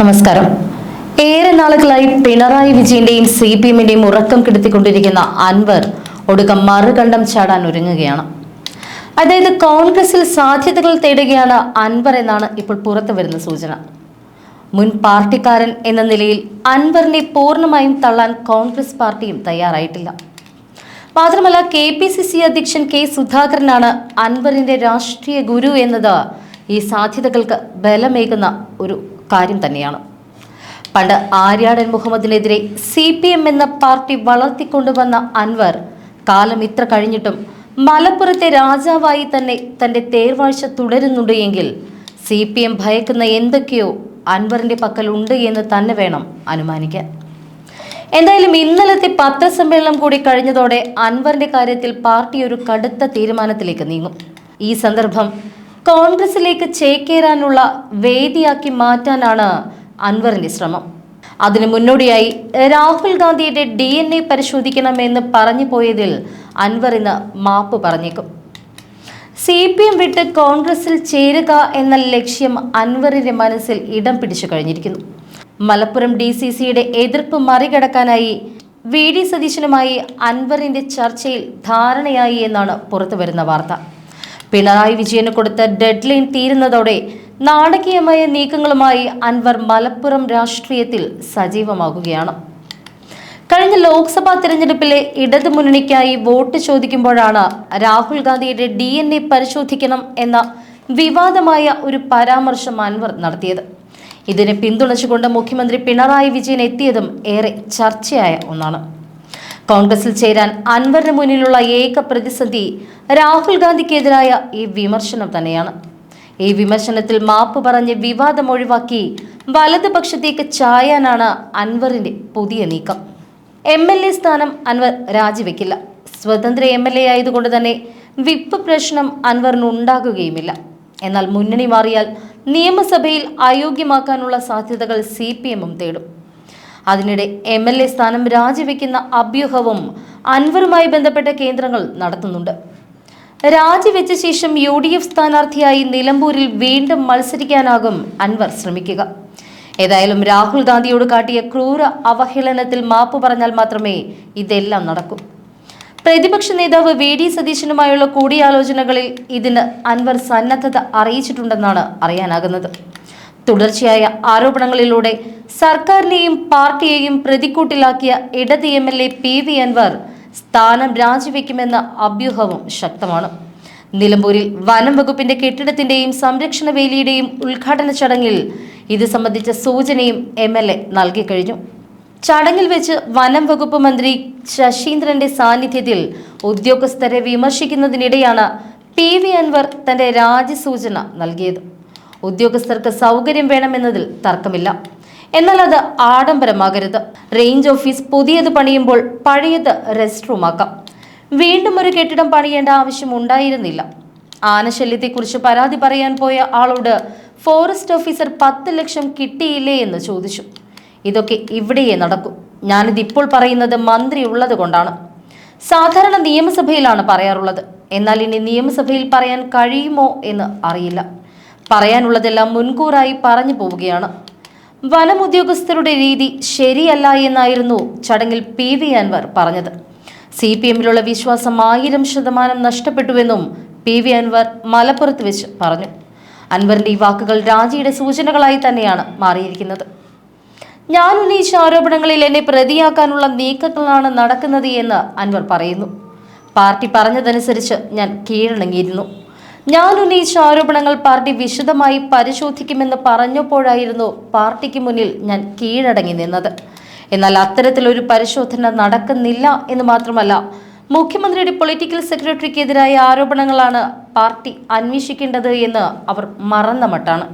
നമസ്കാരം. ഏറെ നാളുകളായി പിണറായി വിജയന്റെയും സി പി എമ്മിന്റെയും ഉറക്കം കെടുത്തിക്കൊണ്ടിരിക്കുന്ന അൻവർ ഒടുക്കം മറുകണ്ഠം ചാടാൻ ഒരുങ്ങുകയാണ്. അതായത് കോൺഗ്രസിൽ സാധ്യതകൾ തേടുകയാണ് അൻവർ എന്നാണ് ഇപ്പോൾ പുറത്തു വരുന്ന സൂചന. മുൻ പാർട്ടിക്കാരൻ എന്ന നിലയിൽ അൻവറിനെ പൂർണമായും തള്ളാൻ കോൺഗ്രസ് പാർട്ടിയും തയ്യാറായിട്ടില്ല. മാത്രമല്ല കെ പി സി സി അധ്യക്ഷൻ കെ സുധാകരനാണ് അൻവറിന്റെ രാഷ്ട്രീയ ഗുരു എന്നത് ഈ സാധ്യതകൾക്ക് ബലമേകുന്ന ഒരു കാര്യം തന്നെയാണ്. പണ്ട് ആര്യാടൻ മുഹമ്മദിനെതിരെ സി പി എം എന്ന പാർട്ടി വളർത്തിക്കൊണ്ടുവന്ന അൻവർ കാലം ഇത്ര കഴിഞ്ഞിട്ടും മലപ്പുറത്തെ രാജാവായി തന്നെ തന്റെ തേർവാഴ്ച തുടരുന്നുണ്ട് എങ്കിൽ സി പി എം ഭയക്കുന്ന എന്തൊക്കെയോ അൻവറിന്റെ പക്കലുണ്ട് എന്ന് തന്നെ വേണം അനുമാനിക്കാൻ. എന്തായാലും ഇന്നലത്തെ പത്രസമ്മേളനം കൂടി കഴിഞ്ഞതോടെ അൻവറിന്റെ കാര്യത്തിൽ പാർട്ടി ഒരു കടുത്ത തീരുമാനത്തിലേക്ക് നീങ്ങും. ഈ സന്ദർഭം കോൺഗ്രസിലേക്ക് ചേക്കേറാനുള്ള വേദിയാക്കി മാറ്റാനാണ് അൻവറിന്റെ ശ്രമം. അതിനു മുന്നോടിയായി രാഹുൽ ഗാന്ധിയുടെ ഡി എൻ എ പരിശോധിക്കണമെന്ന് പറഞ്ഞു പോയതിൽ അൻവർ ഇന്ന് മാപ്പ് പറഞ്ഞേക്കും. സി പി എം വിട്ട് കോൺഗ്രസിൽ ചേരുക എന്ന ലക്ഷ്യം അൻവറിന്റെ മനസ്സിൽ ഇടം പിടിച്ചു കഴിഞ്ഞിരിക്കുന്നു. മലപ്പുറം ഡി സി സിയുടെ എതിർപ്പ് മറികടക്കാനായി വി ഡി സതീശനുമായി അൻവറിന്റെ ചർച്ചയിൽ ധാരണയായി എന്നാണ് പുറത്തുവരുന്ന വാർത്ത. പിണറായി വിജയന് കൊടുത്ത ഡെഡ് ലൈൻ തീരുന്നതോടെ നാടകീയമായ നീക്കങ്ങളുമായി അൻവർ മലപ്പുറം രാഷ്ട്രീയത്തിൽ സജീവമാകുകയാണ്. കഴിഞ്ഞ ലോക്സഭാ തിരഞ്ഞെടുപ്പിലെ ഇടതുമുന്നണിക്കായി വോട്ട് ചോദിക്കുമ്പോഴാണ് രാഹുൽ ഗാന്ധിയുടെ ഡി എൻ എ പരിശോധിക്കണം എന്ന വിവാദമായ ഒരു പരാമർശം അൻവർ നടത്തിയത്. ഇതിനെ പിന്തുണച്ചുകൊണ്ട് മുഖ്യമന്ത്രി പിണറായി വിജയൻ എത്തിയതും ഏറെ ചർച്ചയായ ഒന്നാണ്. കോൺഗ്രസിൽ ചേരാൻ അൻവറിന് മുന്നിലുള്ള ഏക പ്രതിസന്ധി രാഹുൽ ഗാന്ധിക്കെതിരായ ഈ വിമർശനം തന്നെയാണ്. ഈ വിമർശനത്തിൽ മാപ്പ് പറഞ്ഞ് വിവാദം ഒഴിവാക്കി വലതുപക്ഷത്തേക്ക് ചായാനാണ് അൻവറിന്റെ പുതിയ നീക്കം. എം എൽ എ സ്ഥാനം അൻവർ രാജിവെക്കില്ല. സ്വതന്ത്ര എം എൽ എ ആയതുകൊണ്ട് തന്നെ വിപ്പ് പ്രശ്നം അൻവറിന് ഉണ്ടാകുകയുമില്ല. എന്നാൽ മുന്നണി മാറിയാൽ നിയമസഭയിൽ അയോഗ്യമാക്കാനുള്ള സാധ്യതകൾ സി പി എമ്മും തേടും. അതിനിടെ എം എൽ എ സ്ഥാനം രാജിവെക്കുന്ന അഭ്യൂഹവും അൻവറുമായി ബന്ധപ്പെട്ട കേന്ദ്രങ്ങൾ നടത്തുന്നുണ്ട്. രാജിവെച്ച ശേഷം യു ഡി എഫ് സ്ഥാനാർത്ഥിയായി നിലമ്പൂരിൽ വീണ്ടും മത്സരിക്കാനാകും അൻവർ ശ്രമിക്കുക. ഏതായാലും രാഹുൽ ഗാന്ധിയോട് കാട്ടിയ ക്രൂര അവഹേളനത്തിൽ മാപ്പ് പറഞ്ഞാൽ മാത്രമേ ഇതെല്ലാം നടക്കൂ. പ്രതിപക്ഷ നേതാവ് വി ഡി സതീശനുമായുള്ള കൂടിയാലോചനകളിൽ ഇതിന് അൻവർ സന്നദ്ധത അറിയിച്ചിട്ടുണ്ടെന്നാണ് അറിയാനാകുന്നത്. തുടർച്ചയായ ആരോപണങ്ങളിലൂടെ സർക്കാരിനെയും പാർട്ടിയെയും പ്രതിക്കൂട്ടിലാക്കിയ ഇടത് M L A P V Anwar സ്ഥാനം രാജിവെക്കുമെന്ന അഭ്യൂഹവും ശക്തമാണ്. നിലമ്പൂരിൽ വനം വകുപ്പിന്റെ കെട്ടിടത്തിന്റെയും സംരക്ഷണ വേലിയുടെയും ഉദ്ഘാടന ചടങ്ങിൽ ഇത് സംബന്ധിച്ച സൂചനയും എം എൽ എ നൽകിക്കഴിഞ്ഞു ചടങ്ങിൽ വെച്ച് വനം വകുപ്പ് മന്ത്രി ശശീന്ദ്രന്റെ സാന്നിധ്യത്തിൽ ഉദ്യോഗസ്ഥരെ വിമർശിക്കുന്നതിനിടെയാണ് പി വി അൻവർ തന്റെ രാജി സൂചന നൽകിയത്. ഉദ്യോഗസ്ഥർക്ക് സൗകര്യം വേണമെന്നതിൽ തർക്കമില്ല. എന്നാൽ അത് ആഡംബരമാകരുത്. റേഞ്ച് ഓഫീസ് പുതിയത് പണിയുമ്പോൾ പഴയത് റെസ്റ്റ് റൂമാക്കാം വീണ്ടും ഒരു കെട്ടിടം പണിയേണ്ട ആവശ്യം ഉണ്ടായിരുന്നില്ല. ആനശല്യത്തെക്കുറിച്ച് പരാതി പറയാൻ പോയ ആളോട് ഫോറസ്റ്റ് ഓഫീസർ പത്ത് ലക്ഷം കിട്ടിയില്ലേ എന്ന് ചോദിച്ചു. ഇതൊക്കെ ഇവിടെയേ നടക്കൂ. ഞാനിത് ഇപ്പോൾ പറയുന്നത് മന്ത്രി ഉള്ളത് കൊണ്ടാണ്. സാധാരണ നിയമസഭയിലാണ് പറയാറുള്ളത്. എന്നാൽ ഇനി നിയമസഭയിൽ പറയാൻ കഴിയുമോ എന്ന് അറിയില്ല. പറയാനുള്ളതെല്ലാം മുൻകൂറായി പറഞ്ഞു പോവുകയാണ്. വനം ഉദ്യോഗസ്ഥരുടെ രീതി ശരിയല്ല എന്നായിരുന്നു ചടങ്ങിൽ പി വി അൻവർ പറഞ്ഞത്. സി പി എമ്മിലുള്ള വിശ്വാസം ആയിരം ശതമാനം നഷ്ടപ്പെട്ടുവെന്നും പി വി അൻവർ മലപ്പുറത്ത് വെച്ച് പറഞ്ഞു. അൻവറിന്റെ ഈ വാക്കുകൾ രാജിയുടെ സൂചനകളായി തന്നെയാണ് മാറിയിരിക്കുന്നത്. ഞാൻ ഉന്നയിച്ച ആരോപണങ്ങളിൽ എന്നെ പ്രതിയാക്കാനുള്ള നീക്കങ്ങളാണ് നടക്കുന്നത് എന്ന് അൻവർ പറയുന്നു. പാർട്ടി പറഞ്ഞതനുസരിച്ച് ഞാൻ കീഴടങ്ങിയിരുന്നു ഞാൻ ഉന്നയിച്ച ആരോപണങ്ങൾ പാർട്ടി വിശദമായി പരിശോധിക്കുമെന്ന് പറഞ്ഞപ്പോഴായിരുന്നു പാർട്ടിക്ക് മുന്നിൽ ഞാൻ കീഴടങ്ങി നിന്നത്. എന്നാൽ അത്തരത്തിലൊരു പരിശോധന നടക്കുന്നില്ല എന്ന് മാത്രമല്ല മുഖ്യമന്ത്രിയുടെ പൊളിറ്റിക്കൽ സെക്രട്ടറിക്കെതിരായ ആരോപണങ്ങളാണ് പാർട്ടി അന്വേഷിക്കേണ്ടത് എന്ന് അവർ മറന്ന മട്ടാണ്.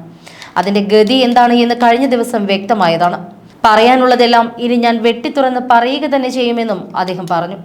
അതിന്റെ ഗതി എന്താണ് എന്ന് കഴിഞ്ഞ ദിവസം വ്യക്തമായതാണ്. പറയാനുള്ളതെല്ലാം ഇനി ഞാൻ വെട്ടിത്തുറന്ന് പറയുക തന്നെ ചെയ്യുമെന്നും അദ്ദേഹം പറഞ്ഞു.